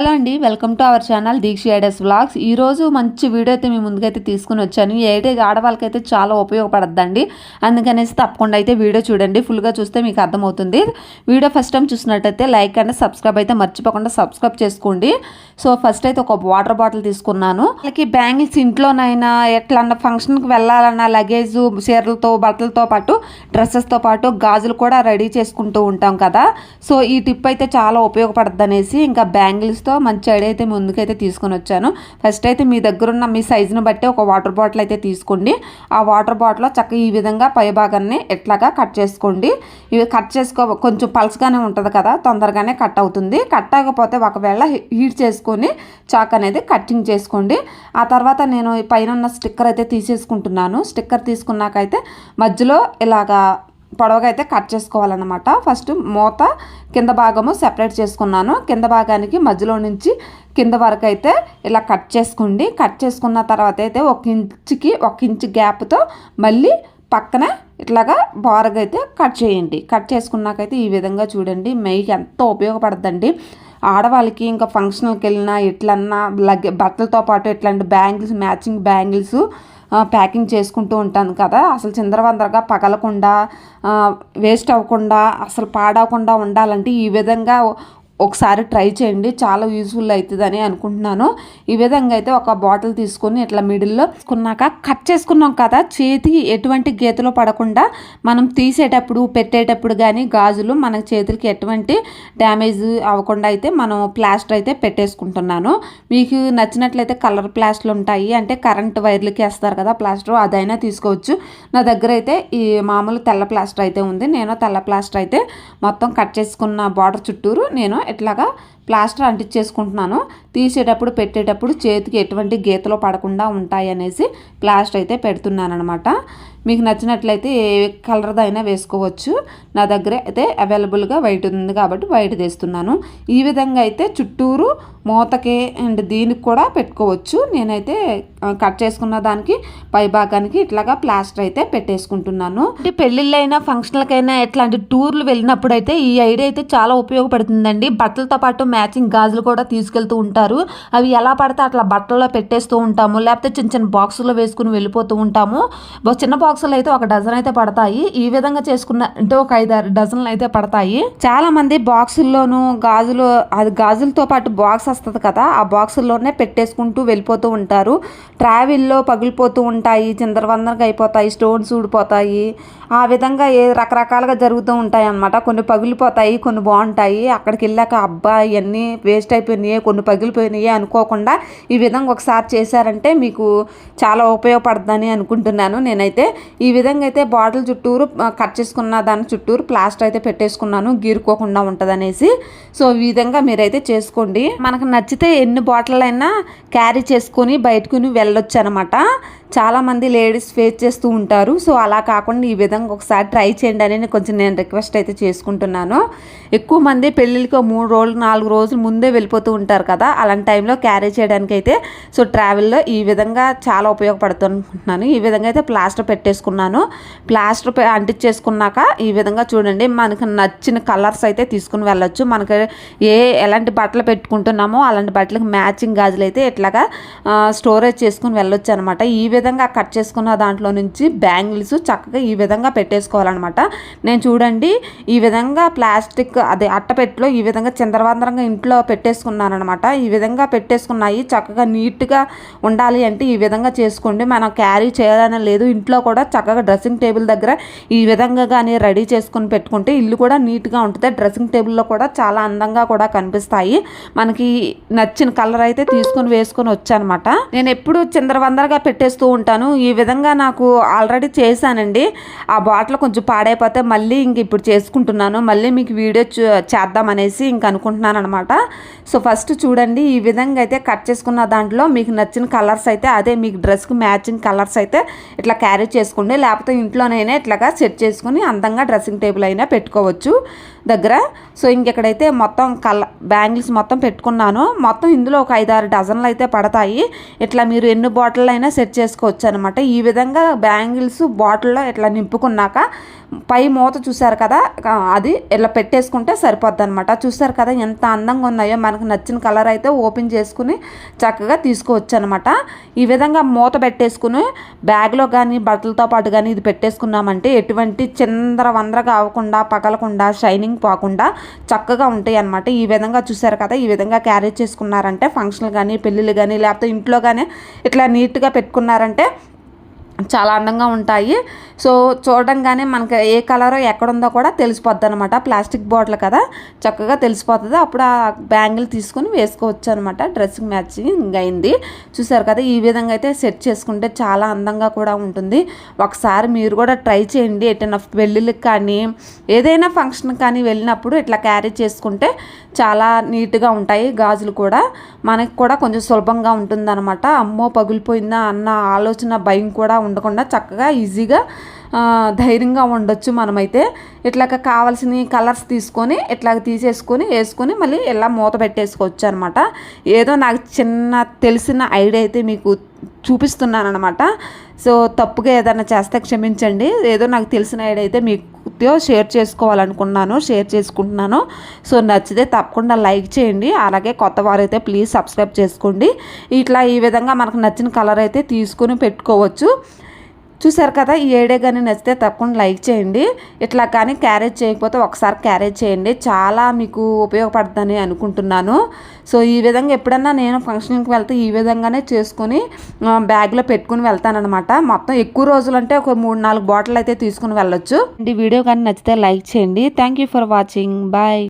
Hello అండి welcome to our channel Deeksha ideas vlogs. ఈరోజు మంచి వీడియో అయితే మీ ముందుకైతే తీసుకుని వచ్చాను. ఏటే ఆడవాళ్ళకైతే చాలా ఉపయోగపడద్దండి. అందుకనేసి తప్పకుండా అయితే వీడియో చూడండి. ఫుల్గా చూస్తే మీకు అర్థమవుతుంది. వీడియో ఫస్ట్ టైం చూసినట్టయితే లైక్ అండ్ సబ్స్క్రైబ్ అయితే మర్చిపోకుండా సబ్స్క్రైబ్ చేసుకోండి. సో ఫస్ట్ అయితే ఒక వాటర్ బాటిల్ తీసుకున్నాను. వాళ్ళకి బ్యాంగిల్స్ ఇంట్లోనైనా ఎట్లన్నా ఫంక్షన్కి వెళ్ళాలన్నా లగేజ్ చీరలతో బట్టలతో పాటు డ్రెస్సెస్తో పాటు గాజులు కూడా రెడీ చేసుకుంటూ ఉంటాం కదా. సో ఈ టిప్ అయితే చాలా ఉపయోగపడద్దు అనేసి ఇంకా బ్యాంగిల్స్తో మంచి ఐడియా అయితే ముందుకైతే తీసుకొని వచ్చాను. ఫస్ట్ అయితే మీ దగ్గర ఉన్న మీ సైజుని బట్టి ఒక వాటర్ బాటిల్ అయితే తీసుకోండి. ఆ వాటర్ బాటిల్లో చక్కగా ఈ విధంగా పై భాగాన్ని ఎట్లాగా కట్ చేసుకోండి. ఇవి కట్ చేసుకో కొంచెం పల్స్గానే ఉంటుంది కదా తొందరగానే కట్ అవుతుంది. కట్ అవ్వకపోతే ఒకవేళ హీట్ చేసుకొని చాక్ అనేది కట్టింగ్ చేసుకోండి. ఆ తర్వాత నేను పైన ఉన్న స్టిక్కర్ అయితే తీసేసుకుంటున్నాను. స్టిక్కర్ తీసుకున్నాకైతే మధ్యలో ఇలాగా పొడవగా అయితే కట్ చేసుకోవాలన్నమాట. ఫస్ట్ మూత కింద భాగము సెపరేట్ చేసుకున్నాను. కింద భాగానికి మధ్యలో నుంచి కింద వరకు అయితే ఇలా కట్ చేసుకోండి. కట్ చేసుకున్న తర్వాత అయితే ఒక ఇంచుకి ఒక ఇంచు గ్యాప్తో మళ్ళీ పక్కన ఇట్లాగా బారగా అయితే కట్ చేయండి. కట్ చేసుకున్నాకైతే ఈ విధంగా చూడండి. మెయికి ఎంతో ఉపయోగపడుతుందండి ఆడవాళ్ళకి ఇంకా ఫంక్షన్కి వెళ్ళినా ఎట్లన్నా లగ్ బట్టలతో పాటు ఇట్లాంటి బ్యాంగిల్స్ మ్యాచింగ్ బ్యాంగిల్స్ ప్యాకింగ్ చేసుకుంటూ ఉంటాను కదా. అసలు చిందరవందరగా పగలకుండా వేస్ట్ అవ్వకుండా అసలు పాడవకుండా ఉండాలంటే ఈ విధంగా ఒకసారి ట్రై చేయండి. చాలా యూజ్ఫుల్ అవుతుందని అనుకుంటున్నాను. ఈ విధంగా అయితే ఒక బాటిల్ తీసుకొని ఇట్లా మిడిల్లో తీసుకున్నాక కట్ చేసుకున్నాం కదా చేతికి ఎటువంటి గీతలో పడకుండా మనం తీసేటప్పుడు పెట్టేటప్పుడు కానీ గాజులు మన చేతులకి ఎటువంటి డ్యామేజ్ అవ్వకుండా అయితే మనం ప్లాస్టర్ అయితే పెట్టేసుకుంటున్నాను. మీకు నచ్చినట్లయితే కలర్ ప్లాస్టర్లు ఉంటాయి. అంటే కరెంట్ వైర్లకి వేస్తారు కదా ప్లాస్టర్ అదైనా తీసుకోవచ్చు. నా దగ్గర అయితే ఈ మామూలు తెల్ల ప్లాస్టర్ అయితే ఉంది. నేను తెల్ల ప్లాస్టర్ అయితే మొత్తం కట్ చేసుకున్న బార్డర్ చుట్టూరు నేను ఇట్లాగా ప్లాస్టర్ అంటించేసుకుంటున్నాను. తీసేటప్పుడు పెట్టేటప్పుడు చేతికి ఎటువంటి గీతలు పడకుండా ఉంటాయి అనేసి ప్లాస్టర్ అయితే పెడుతున్నాను అనమాట మీకు నచ్చినట్లయితే ఏ కలర్దైనా వేసుకోవచ్చు. నా దగ్గర అయితే అవైలబుల్గా వైట్ ఉంది కాబట్టి వైట్ తీస్తున్నాను. ఈ విధంగా అయితే చుట్టూరు మూతకి అండ్ దీనికి కూడా పెట్టుకోవచ్చు. నేనైతే కట్ చేసుకున్న దానికి పై భాగానికి ఇట్లాగా ప్లాస్టర్ అయితే పెట్టేసుకుంటున్నాను. అంటే పెళ్ళిళ్ళైనా ఫంక్షన్లకైనా ఎట్లాంటి టూర్లు వెళ్ళినప్పుడు అయితే ఈ ఐడియా అయితే చాలా ఉపయోగపడుతుందండి. బట్టలతో పాటు మ్యాచింగ్ గాజులు కూడా తీసుకెళ్తూ ఉంటారు. అవి ఎలా పడితే అట్లా బట్టల్లో పెట్టేస్తూ ఉంటాము. లేకపోతే చిన్న చిన్న బాక్సుల్లో వేసుకుని వెళ్ళిపోతూ ఉంటాము. చిన్న బాక్స్ బాక్సులు అయితే ఒక డజన్ అయితే పడతాయి. ఈ విధంగా చేసుకున్న అంటే ఒక ఐదారు డజన్లు అయితే పడతాయి. చాలా మంది బాక్సుల్లోనూ గాజులు అది గాజులతో పాటు బాక్స్ వస్తుంది కదా ఆ బాక్సుల్లోనే పెట్టేసుకుంటూ వెళ్ళిపోతూ ఉంటారు. ట్రావెల్లో పగిలిపోతూ ఉంటాయి చిందరవందరగా అయిపోతాయి స్టోన్స్ ఊడిపోతాయి. ఆ విధంగా ఏ రకరకాలుగా జరుగుతూ ఉంటాయి అన్నమాట కొన్ని పగిలిపోతాయి కొన్ని బాగుంటాయి. అక్కడికి వెళ్ళాక అబ్బా ఇవన్నీ వేస్ట్ అయిపోయినాయి కొన్ని పగిలిపోయినాయి అనుకోకుండా ఈ విధంగా ఒకసారి చేశారంటే మీకు చాలా ఉపయోగపడుతుందని అనుకుంటున్నాను నేనైతే. ఈ విధంగా అయితే బాటిల్ చుట్టూరు కట్ చేసుకున్న దాని చుట్టూరు ప్లాస్టర్ అయితే పెట్టేసుకున్నాను గీరుకోకుండా ఉంటుందనేసి. సో ఈ విధంగా మీరైతే చేసుకోండి. మనకు నచ్చితే ఎన్ని బాటిల్ అయినా క్యారీ చేసుకొని బయటకుని వెళ్ళొచ్చు అనమాట చాలామంది లేడీస్ ఫేస్ చేస్తూ ఉంటారు. సో అలా కాకుండా ఈ విధంగా ఒకసారి ట్రై చేయండి అని కొంచెం నేను రిక్వెస్ట్ అయితే చేసుకుంటున్నాను. ఎక్కువ మంది పెళ్ళిళ్ళకి మూడు రోజులు నాలుగు రోజులు ముందే వెళ్ళిపోతూ ఉంటారు కదా అలాంటి టైంలో క్యారీ చేయడానికి అయితే సో ట్రావెల్లో ఈ విధంగా చాలా ఉపయోగపడుతుంటున్నాను. ఈ విధంగా అయితే ప్లాస్టర్ పెట్టేసుకున్నాను. ప్లాస్టర్ అంటించేసుకున్నాక ఈ విధంగా చూడండి మనకు నచ్చిన కలర్స్ అయితే తీసుకుని వెళ్ళొచ్చు. మనకి ఏ ఎలాంటి బట్టలు పెట్టుకుంటున్నామో అలాంటి బట్టలకు మ్యాచింగ్ గాజులు అయితే ఇట్లాగా స్టోరేజ్ చేసుకుని వెళ్ళొచ్చు అనమాట ఈ విధంగా కట్ చేసుకున్న దాంట్లో నుంచి బ్యాంగిల్స్ చక్కగా ఈ విధంగా పెట్టేసుకోవాలన్నమాట. నేను చూడండి ఈ విధంగా ప్లాస్టిక్ అదే అట్టపెట్టలో ఈ విధంగా చంద్రవందరంగా ఇంట్లో పెట్టేసుకున్నాను అనమాట ఈ విధంగా పెట్టేసుకున్నాయి చక్కగా నీట్గా ఉండాలి అంటే ఈ విధంగా చేసుకోండి. మనం క్యారీ చేయాలని లేదు ఇంట్లో కూడా చక్కగా డ్రెస్సింగ్ టేబుల్ దగ్గర ఈ విధంగా కానీ రెడీ చేసుకుని పెట్టుకుంటే ఇల్లు కూడా నీట్గా ఉంటుంది. డ్రెస్సింగ్ టేబుల్లో కూడా చాలా అందంగా కూడా కనిపిస్తాయి. మనకి నచ్చిన కలర్ అయితే తీసుకుని వేసుకొని వచ్చానమాట. నేను ఎప్పుడు చిందరవందరగా పెట్టేస్తూ ఉంటాను. ఈ విధంగా నాకు ఆల్రెడీ చేశానండి. ఆ బాటిల్ కొంచెం పాడైపోతే మళ్ళీ ఇంక ఇప్పుడు చేసుకుంటున్నాను. మళ్ళీ మీకు వీడియో చేద్దామనేసి ఇంక అనుకుంటున్నాను అనమాట సో ఫస్ట్ చూడండి ఈ విధంగా అయితే కట్ చేసుకున్న దాంట్లో మీకు నచ్చిన కలర్స్ అయితే అదే మీకు డ్రెస్కి మ్యాచింగ్ కలర్స్ అయితే ఇట్లా క్యారీ చేసుకోండి. లేకపోతే ఇంట్లోనైనా ఇట్లాగా సెట్ చేసుకుని అందంగా డ్రెస్సింగ్ టేబుల్ అయినా పెట్టుకోవచ్చు దగ్గర. సో ఇంకెక్కడైతే మొత్తం కల బ్యాంగిల్స్ మొత్తం పెట్టుకున్నాను. మొత్తం ఇందులో ఒక ఐదారు డజన్లు అయితే పడతాయి. ఇట్లా మీరు ఎన్ని బాటిల్ అయినా సెట్ చేసుకుని పెట్టేసుకోవచ్చు అనమాట ఈ విధంగా బ్యాంగిల్స్ బాటిల్లో ఇట్లా నింపుకున్నాక పై మూత చూసారు కదా అది ఇలా పెట్టేసుకుంటే సరిపోద్ది అనమాట చూసారు కదా ఎంత అందంగా ఉన్నాయో మనకు నచ్చిన కలర్ అయితే ఓపెన్ చేసుకుని చక్కగా తీసుకోవచ్చు అనమాట ఈ విధంగా మూత పెట్టేసుకుని బ్యాగ్లో కానీ బట్టలతో పాటు కానీ ఇది పెట్టేసుకున్నామంటే ఎటువంటి చిందర వందరగా అవ్వకుండా పగలకుండా షైనింగ్ పోకుండా చక్కగా ఉంటాయి అనమాట ఈ విధంగా చూసారు కదా ఈ విధంగా క్యారీ చేసుకున్నారంటే ఫంక్షన్లు కానీ పెళ్ళిళ్ళు కానీ లేకపోతే ఇంట్లో కానీ ఇట్లా నీట్గా పెట్టుకున్నారంటే చేశారంటే చాలా అందంగా ఉంటాయి. సో చూడంగానే మనకి ఏ కలర్ ఎక్కడుందో కూడా తెలిసిపోద్ది అనమాట ప్లాస్టిక్ బాటిల్ కదా చక్కగా తెలిసిపోతుంది. అప్పుడు ఆ బ్యాంగిల్ తీసుకొని వేసుకోవచ్చు అనమాట డ్రెస్సింగ్ మ్యాచింగ్ అయింది. చూసారు కదా ఈ విధంగా అయితే సెట్ చేసుకుంటే చాలా అందంగా కూడా ఉంటుంది. ఒకసారి మీరు కూడా ట్రై చేయండి. ఎటైనా పెళ్ళిళ్ళకి కానీ ఏదైనా ఫంక్షన్ కానీ వెళ్ళినప్పుడు ఇట్లా క్యారీ చేసుకుంటే చాలా నీట్గా ఉంటాయి గాజులు కూడా. మనకి కూడా కొంచెం సులభంగా ఉంటుందన్నమాట. అమ్మో పగిలిపోయిందా అన్న ఆలోచన భయం కూడా ఉండకుండా చక్కగా ఈజీగా ధైర్యంగా ఉండొచ్చు మనమైతే. ఇట్లాగ కావాల్సిన కలర్స్ తీసుకొని ఇట్లాగ తీసేసుకొని వేసుకొని మళ్ళీ ఇలా మూత పెట్టేసుకోవచ్చు అనమాట ఏదో నాకు చిన్న తెలిసిన ఐడియా అయితే మీకు చూపిస్తున్నాను అనమాట సో తప్పుగా ఏదైనా చేస్తే క్షమించండి. ఏదో నాకు తెలిసిన ఐడియా అయితే మీకు మీతో షేర్ చేసుకోవాలనుకున్నాను షేర్ చేసుకుంటున్నాను. సో నచ్చితే తప్పకుండా లైక్ చేయండి. అలాగే కొత్త వారైతే ప్లీజ్ సబ్స్క్రైబ్ చేసుకోండి. ఇట్లా ఈ విధంగా మనకు నచ్చిన కలర్ అయితే తీసుకొని పెట్టుకోవచ్చు. చూసారు కదా ఈ ఏడే కానీ నచ్చితే తప్పకుండా లైక్ చేయండి. ఇట్లా కానీ క్యారేజ్ చేయకపోతే ఒకసారి క్యారేజ్ చేయండి. చాలా మీకు ఉపయోగపడుతుందని అనుకుంటున్నాను. సో ఈ విధంగా ఎప్పుడన్నా నేను ఫంక్షన్కి వెళ్తే ఈ విధంగానే చేసుకొని బ్యాగ్లో పెట్టుకుని వెళ్తానమాట మొత్తం ఎక్కువ రోజులు అంటే ఒక మూడు నాలుగు బాటిల్ అయితే తీసుకుని వెళ్ళొచ్చు. ఈ వీడియో కానీ నచ్చితే లైక్ చేయండి. Thank you for watching bye